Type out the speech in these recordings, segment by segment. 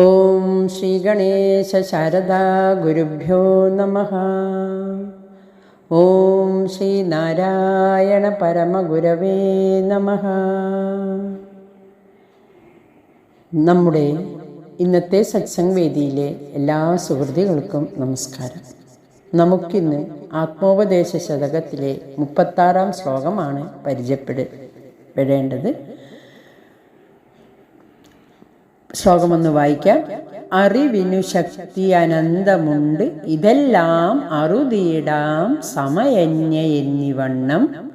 ഓം ശ്രീ ഗണേശ ശാരദാ ഗുരുഭ്യോ നമ. ഓം ശ്രീ നാരായണ പരമഗുരവേ നമ. നമ്മുടെ ഇന്നത്തെ സത്സംഗ് വേദിയിലെ എല്ലാ സുഹൃത്തുക്കൾക്കും നമസ്കാരം. നമുക്കിന്ന് ആത്മോപദേശ ശതകത്തിലെ മുപ്പത്താറാം ശ്ലോകമാണ് പരിചയപ്പെടേണ്ടത് ശ്ലോകമൊന്ന് വായിക്കാം. അറിവിനു ശക്തി അനന്തമുണ്ട്. ഇതെല്ലാം അറുതിയിടാം സമയന്യ എന്നിവണ്ണം.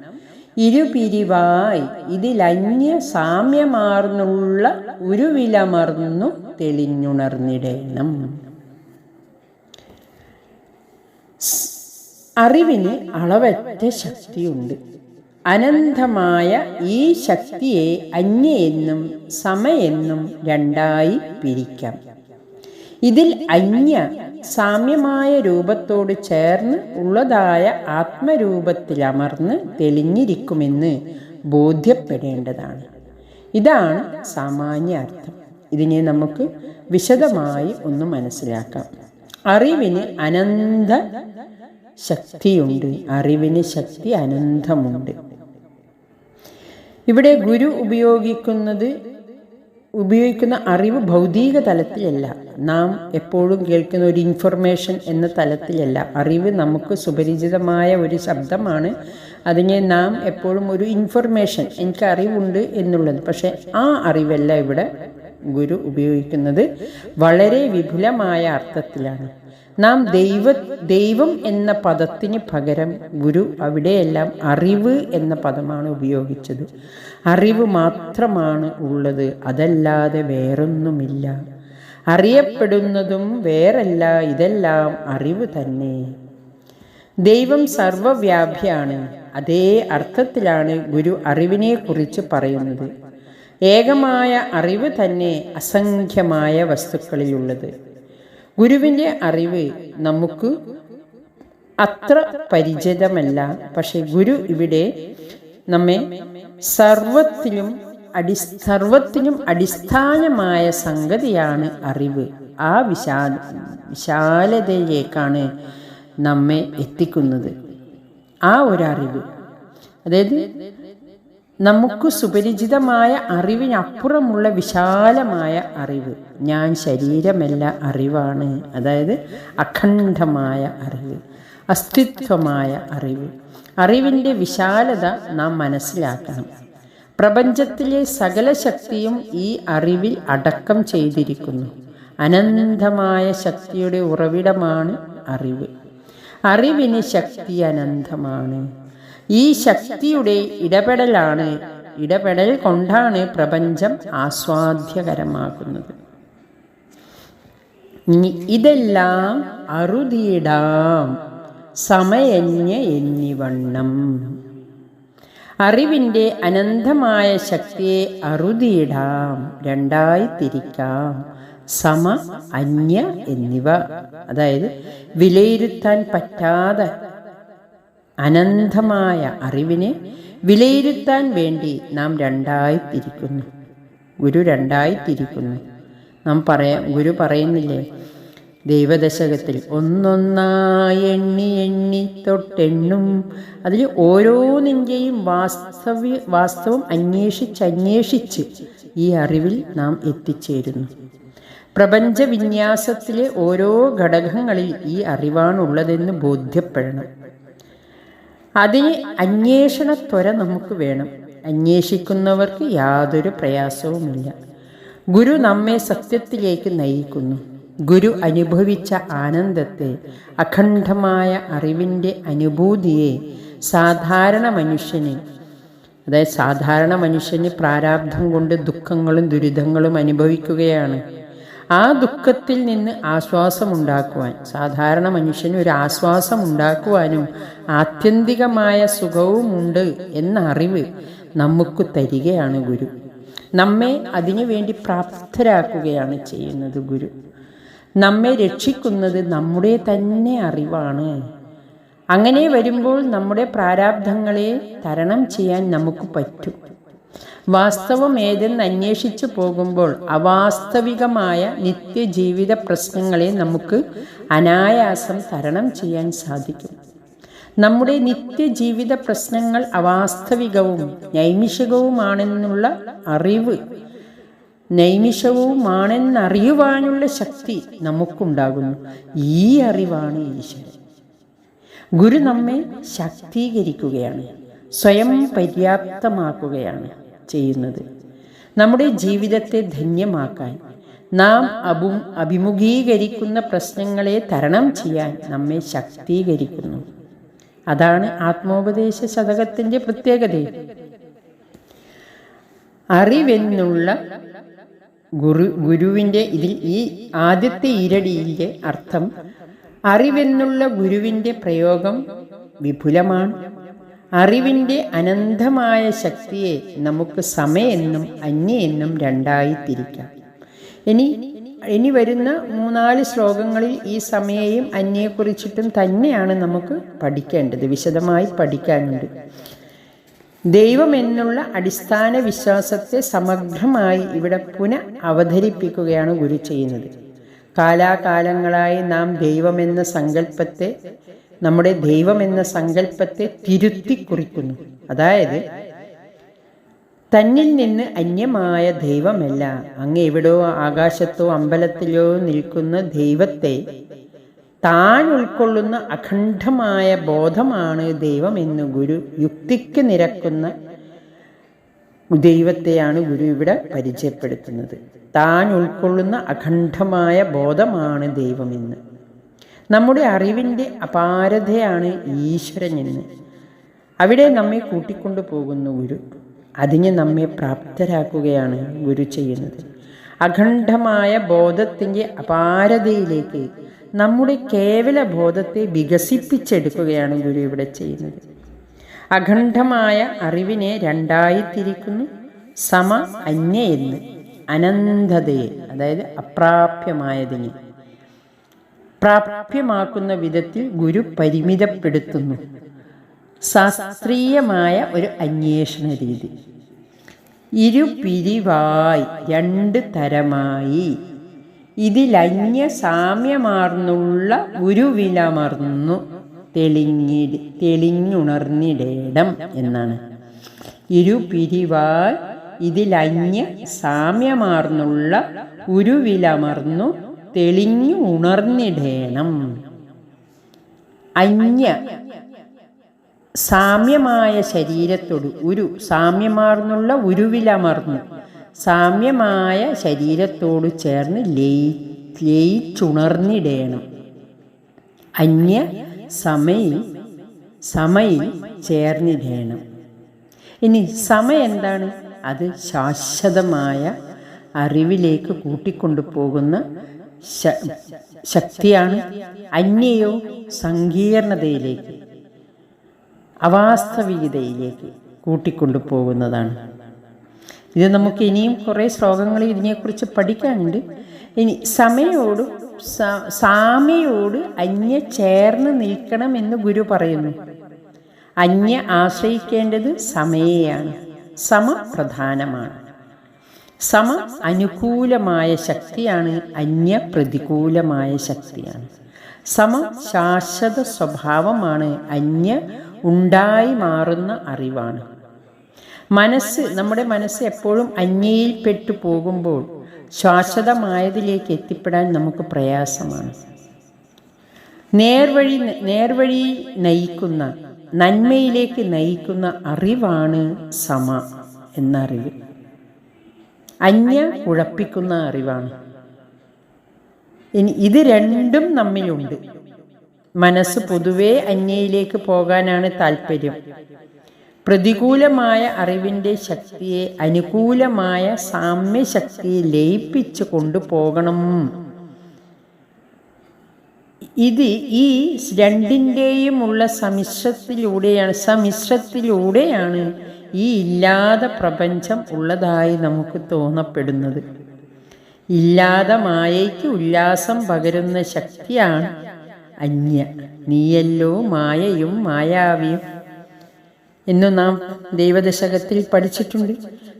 ഇരുപിരിവായി ഇതിലന്യ സാമ്യമാർന്നുള്ള ഉരുവിലമർന്നു തെളിഞ്ഞുണർന്നിടേണം. അറിവിന് അളവറ്റ ശക്തിയുണ്ട്. അനന്തമായ ഈ ശക്തിയെ അന്യെന്നും സമയെന്നും രണ്ടായി പിരിക്കാം. ഇതിൽ അന്യ സാമ്യമായ രൂപത്തോട് ചേർന്ന് ഉള്ളതായ ആത്മരൂപത്തിലമർന്ന് തെളിഞ്ഞിരിക്കുമെന്ന് ബോധ്യപ്പെടേണ്ടതാണ്. ഇതാണ് സാമാന്യ അർത്ഥം. ഇതിനെ നമുക്ക് വിശദമായി ഒന്ന് മനസ്സിലാക്കാം. അറിവിന് അനന്ത ശക്തിയുണ്ട്. അറിവിന് ശക്തി അനന്തമുണ്ട്. ഇവിടെ ഗുരു ഉപയോഗിക്കുന്നത് ഉപയോഗിക്കുന്ന അറിവ് ഭൗതിക തലത്തിലല്ല. നാം എപ്പോഴും കേൾക്കുന്ന ഒരു ഇൻഫർമേഷൻ എന്ന തലത്തിലല്ല. അറിവ് നമുക്ക് സുപരിചിതമായ ഒരു ശബ്ദമാണ്. അതിനെ നാം എപ്പോഴും ഒരു ഇൻഫർമേഷൻ എനിക്ക് അറിവുണ്ട് എന്നുള്ളത്. പക്ഷേ ആ അറിവല്ല ഇവിടെ ഗുരു ഉപയോഗിക്കുന്നത്. വളരെ വിപുലമായ അർത്ഥത്തിലാണ്. നാം ദൈവ ദൈവം എന്ന പദത്തിന് പകരം ഗുരു അവിടെയെല്ലാം അറിവ് എന്ന പദമാണ് ഉപയോഗിച്ചത്. അറിവ് മാത്രമാണ് ഉള്ളത്. അതല്ലാതെ വേറൊന്നുമില്ല. അറിയപ്പെടുന്നതും വേറല്ല. ഇതെല്ലാം അറിവ് തന്നെ. ദൈവം സർവവ്യാപിയാണ്. അതേ അർത്ഥത്തിലാണ് ഗുരു അറിവിനെക്കുറിച്ച് പറയുന്നത്. ഏകമായ അറിവ് തന്നെ അസംഖ്യമായ വസ്തുക്കളിലുള്ളത്. ഗുരുവിന്റെ അറിവ് നമുക്ക് അത്ര പരിചിതമല്ല. പക്ഷെ ഗുരു ഇവിടെ നമ്മെ സർവത്തിലും അടി സർവത്തിനും അടിസ്ഥാനമായ സംഗതിയാണ് അറിവ്. ആ വിശാ വിശാലതയിലേക്കാണ് നമ്മെ എത്തിക്കുന്നത്. ആ ഒരു അറിവ്. അതായത് നമുക്ക് സുപരിചിതമായ അറിവിനപ്പുറമുള്ള വിശാലമായ അറിവ്. ഞാൻ ശരീരമല്ല അറിവാണ്. അതായത് അഖണ്ഡമായ അറിവ്. അസ്തിത്വമായ അറിവ്. അറിവിന്റെ വിശാലത നാം മനസ്സിലാക്കണം. പ്രപഞ്ചത്തിലെ സകല ശക്തിയും ഈ അറിവിൽ അടക്കം ചെയ്തിരിക്കുന്നു. അനന്തമായ ശക്തിയുടെ ഉറവിടമാണ് അറിവ്. അറിവിന് ശക്തി അനന്തമാണ്. ഈ ശക്തിയുടെ ഇടപെടലാണ് ഇടപെടൽ കൊണ്ടാണ് പ്രപഞ്ചം ആസ്വാദ്യകരമാകുന്നത്. ഇതെല്ലാം അറുതിയിടാം. സമയന്യ എന്നിവണ്ണം. അറിവിന്റെ അനന്തമായ ശക്തിയെ അറുതിയിടാം. രണ്ടായി തിരിക്കാം. സമ അന്യ എന്നിവ. അതായത് വിലയിരുത്താൻ പറ്റാതെ അനന്തമായ അറിവിനെ വിലയിരുത്താൻ വേണ്ടി നാം രണ്ടായി തിരിക്കുന്നു ഗുരു രണ്ടായി തിരിക്കുന്നു നാം പറയാം ഗുരു പറയുന്നില്ലേ? ദൈവദശകത്തിൽ ഒന്നൊന്നായി എണ്ണി എണ്ണി തൊട്ടെണ്ണും. അതിൽ ഓരോന്നിന്റെയും വാസ്തവ്യ വാസ്തവം അന്വേഷിച്ച് അന്വേഷിച്ച് ഈ അറിവിൽ നാം എത്തിച്ചേരുന്നു. പ്രപഞ്ച വിന്യാസത്തിലെ ഓരോ ഘടകങ്ങളിൽ ഈ അറിവാണുള്ളതെന്ന് ബോധ്യപ്പെടണം. അതിന് അന്വേഷണത്വര നമുക്ക് വേണം. അന്വേഷിക്കുന്നവർക്ക് യാതൊരു പ്രയാസവുമില്ല. ഗുരു നമ്മെ സത്യത്തിലേക്ക് നയിക്കുന്നു. ഗുരു അനുഭവിച്ച ആനന്ദത്തെ അഖണ്ഡമായ അറിവിന്റെ അനുഭൂതിയെ സാധാരണ മനുഷ്യന് അതായത് സാധാരണ മനുഷ്യന് പ്രാരാബ്ധം കൊണ്ട് ദുഃഖങ്ങളും ദുരിതങ്ങളും അനുഭവിക്കുകയാണ്. ആ ദുഃഖത്തിൽ നിന്ന് ആശ്വാസമുണ്ടാക്കുവാൻ സാധാരണ മനുഷ്യന് ഒരു ആശ്വാസം ഉണ്ടാക്കുവാനും ആത്യന്തികമായ സുഖവുമുണ്ട് എന്ന അറിവ് നമുക്ക് തരികയാണ് ഗുരു. നമ്മെ അതിനുവേണ്ടി പ്രാപ്തരാക്കുകയാണ് ചെയ്യുന്നത് ഗുരു. നമ്മെ രക്ഷിക്കുന്നത് നമ്മുടെ തന്നെ അറിവാണ്. അങ്ങനെ വരുമ്പോൾ നമ്മുടെ പ്രാരാബ്ധങ്ങളെ തരണം ചെയ്യാൻ നമുക്ക് പറ്റും. വാസ്തവം ഏതെന്ന് അന്വേഷിച്ചു പോകുമ്പോൾ അവാസ്തവികമായ നിത്യജീവിത പ്രശ്നങ്ങളെ നമുക്ക് അനായാസം തരണം ചെയ്യാൻ സാധിക്കും. നമ്മുടെ നിത്യജീവിത പ്രശ്നങ്ങൾ അവാസ്തവികവും നൈമിഷികവുമാണെന്നുള്ള അറിവ് നൈമിഷവുമാണെന്നറിയുവാനുള്ള ശക്തി നമുക്കുണ്ടാകുന്നു. ഈ അറിവാണ് ഈശ്വരൻ. ഗുരു നമ്മെ ശാക്തീകരിക്കുകയാണ് സ്വയം പര്യാപ്തമാക്കുകയാണ്. ചെയ്യുന്നത്. നമ്മുടെ ജീവിതത്തെ ധന്യമാക്കാൻ നാം അഭു അഭിമുഖീകരിക്കുന്ന പ്രശ്നങ്ങളെ തരണം ചെയ്യാൻ നമ്മെ ശക്തീകരിക്കുന്നു. അതാണ് ആത്മോപദേശ ശതകത്തിന്റെ പ്രത്യേകത. അറിവെന്നുള്ള ഗുരു ഗുരുവിന്റെ ഇതിൽ ഈ ആദ്യത്തെ ഇരടിയിലെ അർത്ഥം അറിവെന്നുള്ള ഗുരുവിന്റെ പ്രയോഗം വിപുലമാണ്. അറിവിന്റെ അനന്തമായ ശക്തിയെ നമുക്ക് സമയെന്നും അന്യെന്നും രണ്ടായി തിരിക്കാം. ഇനി ഇനി വരുന്ന മൂന്നാൽ ശ്ലോകങ്ങളിൽ ഈ സമയെയും അന്യെക്കുറിച്ചിട്ടും തന്നെയാണ് നമുക്ക് പഠിക്കേണ്ടത് വിശദമായി പഠിക്കാനുണ്ട്. ദൈവം എന്നുള്ള അടിസ്ഥാന വിശ്വാസത്തെ സമഗ്രമായി ഇവിടെ പുന അവതരിപ്പിക്കുകയാണ് ഗുരു ചെയ്യുന്നത്. കാലാകാലങ്ങളായി നാം ദൈവമെന്ന സങ്കല്പത്തെ നമ്മുടെ ദൈവം എന്ന സങ്കല്പത്തെ തിരുത്തി കുറിക്കുന്നു. അതായത് തന്നിൽ നിന്ന് അന്യമായ ദൈവമല്ല. അങ്ങ് എവിടോ ആകാശത്തോ അമ്പലത്തിലോ നിൽക്കുന്ന ദൈവത്തെ താൻ ഉൾക്കൊള്ളുന്ന അഖണ്ഡമായ ബോധമാണ് ദൈവമെന്ന് ഗുരു യുക്തിക്ക് നിരക്കുന്ന ദൈവത്തെയാണ് ഗുരു ഇവിടെ പരിചയപ്പെടുത്തുന്നത്. താൻ ഉൾക്കൊള്ളുന്ന അഖണ്ഡമായ ബോധമാണ് ദൈവമെന്ന് നമ്മുടെ അറിവിന്റെ അപാരതയാണ് ഈശ്വരൻ എന്ന്. അവിടെ നമ്മെ കൂട്ടിക്കൊണ്ടു പോകുന്നു ഗുരു അതിന് നമ്മെ പ്രാപ്തരാക്കുകയാണ് ഗുരു ചെയ്യുന്നത്. അഖണ്ഡമായ ബോധത്തിന്റെ അപാരതയിലേക്ക് നമ്മുടെ കേവല ബോധത്തെ വികസിപ്പിച്ചെടുക്കുകയാണ് ഗുരു ഇവിടെ ചെയ്യുന്നത്. അഖണ്ഡമായ അറിവിനെ രണ്ടായി തിരിക്കുന്നു സമ അന്യ എന്ന് അനന്തതയെ അതായത് അപ്രാപ്യമായതിനെ. പ്രാപ്യമാക്കുന്ന വിധത്തിൽ ഗുരു പരിമിതപ്പെടുത്തുന്നു. ശാസ്ത്രീയമായ ഒരു അന്വേഷണ രീതി. ഇരുപിരിവായി രണ്ട് തരമായി. ഇതിലന്യ സാമ്യമാർന്നുള്ള ഗുരുവിലമർന്നു തെളിഞ്ഞി തെളിഞ്ഞുണർന്നിടേടം എന്നാണ്. ഇരുപിരിവായി ഇതിലന്യ സാമ്യമാർന്നുള്ള ഉരുവിലമർന്നു തെളിഞ്ഞു ഉണർന്നിടേണം. അന്യ സാമ്യമായ ശരീരത്തോട് ഉരു സാമ്യമാർന്നുള്ള ഉരുവിലമർന്നു. സാമ്യമായ ശരീരത്തോട് ചേർന്ന് ലയി ലയിച്ചുണർന്നിടേണം. അന്യ സമയിൽ സമയിൽ ചേർന്നിടേണം. ഇനി സമയം എന്താണ്? അത് ശാശ്വതമായ അറിവിലേക്ക് കൂട്ടിക്കൊണ്ടു പോകുന്ന ശക്തിയാണ് അന്യയോ സങ്കീർണതയിലേക്ക് അവാസ്തവികതയിലേക്ക് കൂട്ടിക്കൊണ്ടു പോകുന്നതാണ് ഇത് നമുക്ക് ഇനിയും കുറേ ശ്ലോകങ്ങൾ ഇതിനെക്കുറിച്ച് പഠിക്കാനുണ്ട്. ഇനി സമയോടും സാമയോട് അന്യ ചേർന്ന് നിൽക്കണമെന്ന് ഗുരു പറയുന്നു. അന്യ ആശ്രയിക്കേണ്ടത് സമയെയാണ് സമ പ്രധാനമാണ് സമ അനുകൂലമായ ശക്തിയാണ് അന്യ പ്രതികൂലമായ ശക്തിയാണ്. സമ ശാശ്വത സ്വഭാവമാണ് അന്യ ഉണ്ടായി മാറുന്ന അറിവാണ്. മനസ്സ് നമ്മുടെ മനസ്സ് എപ്പോഴും അന്യയിൽപ്പെട്ടു പോകുമ്പോൾ ശാശ്വതമായതിലേക്ക് എത്തിപ്പെടാൻ നമുക്ക് പ്രയാസമാണ്. നേർവഴി നേർവഴി നയിക്കുന്ന നന്മയിലേക്ക് നയിക്കുന്ന അറിവാണ് സമ എന്ന അറിവ് അന്യ ഉഴപ്പിക്കുന്ന അറിവാണ്. ഇനി ഇത് രണ്ടും നമ്മിലുണ്ട്. മനസ്സ് പൊതുവേ അന്യയിലേക്ക് പോകാനാണ് താല്പര്യം. പ്രതികൂലമായ അറിവിന്റെ ശക്തിയെ അനുകൂലമായ സാമ്യശക്തിയെ ലയിപ്പിച്ചു കൊണ്ടുപോകണം ഇത് ഈ രണ്ടിന്റെയും ഉള്ള സമിശ്രത്തിലൂടെയാണ് സമിശ്രത്തിലൂടെയാണ് ഈ ഇല്ലാതെ പ്രപഞ്ചം ഉള്ളതായി നമുക്ക് തോന്നപ്പെടുന്നത്. ഇല്ലാതെ മായയ്ക്ക് ഉല്ലാസം പകരുന്ന ശക്തിയാണ് അന്യ. നീയല്ലോ മായയും മായാവിയും. എന്നു നാം ദൈവദശകത്തിൽ പഠിച്ചിട്ടുണ്ട്.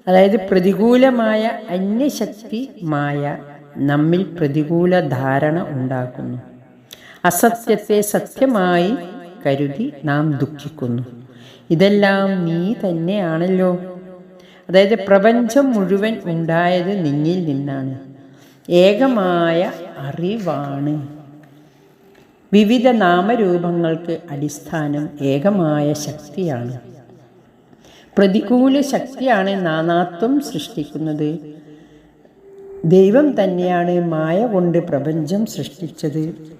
അതായത് പ്രതികൂലമായ അന്യശക്തി മായ നമ്മിൽ പ്രതികൂല ധാരണ ഉണ്ടാക്കുന്നു. അസത്യത്തെ സത്യമായി കരുതി നാം ദുഃഖിക്കുന്നു. ഇതെല്ലാം നീ തന്നെയാണല്ലോ. അതായത് പ്രപഞ്ചം മുഴുവൻ ഉണ്ടായത് നിന്നിൽ നിന്നാണ്. ഏകമായ അറിവാണ്. വിവിധ നാമരൂപങ്ങൾക്ക് അടിസ്ഥാനം ഏകമായ ശക്തിയാണ്. പ്രതികൂല ശക്തിയാണ് നാനാത്വം സൃഷ്ടിക്കുന്നത്. ദൈവം തന്നെയാണ് മായ കൊണ്ട് പ്രപഞ്ചം സൃഷ്ടിച്ചത്.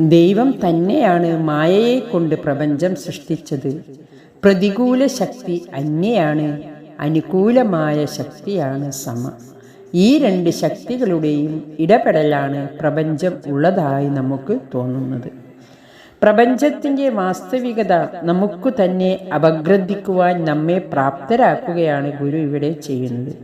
ദൈവം തന്നെയാണ് മായയെ കൊണ്ട് പ്രപഞ്ചം സൃഷ്ടിച്ചത്. പ്രതികൂല ശക്തി അന്യയാണ് അനുകൂലമായ ശക്തിയാണ് സമ. ഈ രണ്ട് ശക്തികളുടെയും ഇടപെടലാണ് പ്രപഞ്ചം ഉള്ളതായി നമുക്ക് തോന്നുന്നത്. പ്രപഞ്ചത്തിന്റെ വാസ്തവികത നമുക്ക് തന്നെ അപഗ്രഥിക്കുവാൻ നമ്മെ പ്രാപ്തരാക്കുകയാണ് ഗുരു ഇവിടെ ചെയ്യുന്നത്.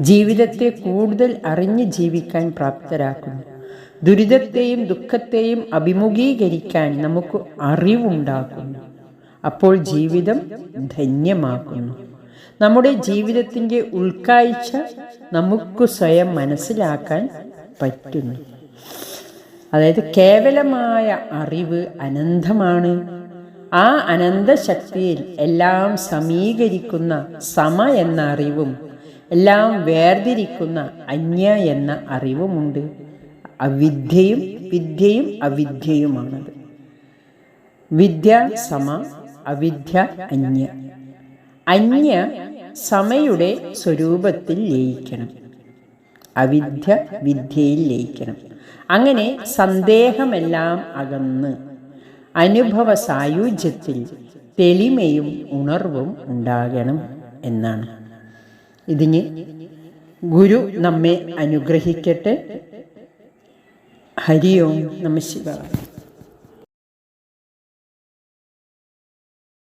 ജീവിതത്തെ കൂടുതൽ അറിഞ്ഞ് ജീവിക്കാൻ പ്രാപ്തരാക്കുന്നു. ദുരിതത്തെയും ദുഃഖത്തെയും അഭിമുഖീകരിക്കാൻ നമുക്ക് അറിവുണ്ടാക്കുന്നു അപ്പോൾ ജീവിതം ധന്യമാക്കുന്നു നമ്മുടെ ജീവിതത്തിന്റെ ഉൾക്കാഴ്ച നമുക്ക് സ്വയം മനസ്സിലാക്കാൻ പറ്റുന്നു. അതായത് കേവലമായ അറിവ് അനന്തമാണ്. ആ അനന്തശക്തിയിൽ എല്ലാം സമീകരിക്കുന്ന സമ എന്ന അറിവും എല്ലാം വേർതിരിക്കുന്ന അന്യ എന്ന അറിവുമുണ്ട്. അവിദ്യയും വിദ്യയും അവിദ്യയുമാണത്. വിദ്യ സമ അവിദ്യ അന്യ. അന്യ സമയുടെ സ്വരൂപത്തിൽ ലയിക്കണം. അവിദ്യ വിദ്യയിൽ ലയിക്കണം. അങ്ങനെ സന്ദേഹമെല്ലാം അകന്ന് അനുഭവ സായുജ്യത്തിൽ തെളിമയും ഉണർവും ഉണ്ടാകണം എന്നാണ്. ഇതിന് ഗുരു നമ്മെ അനുഗ്രഹിക്കട്ടെ. ഹരി ഓം നമ ശിവായ.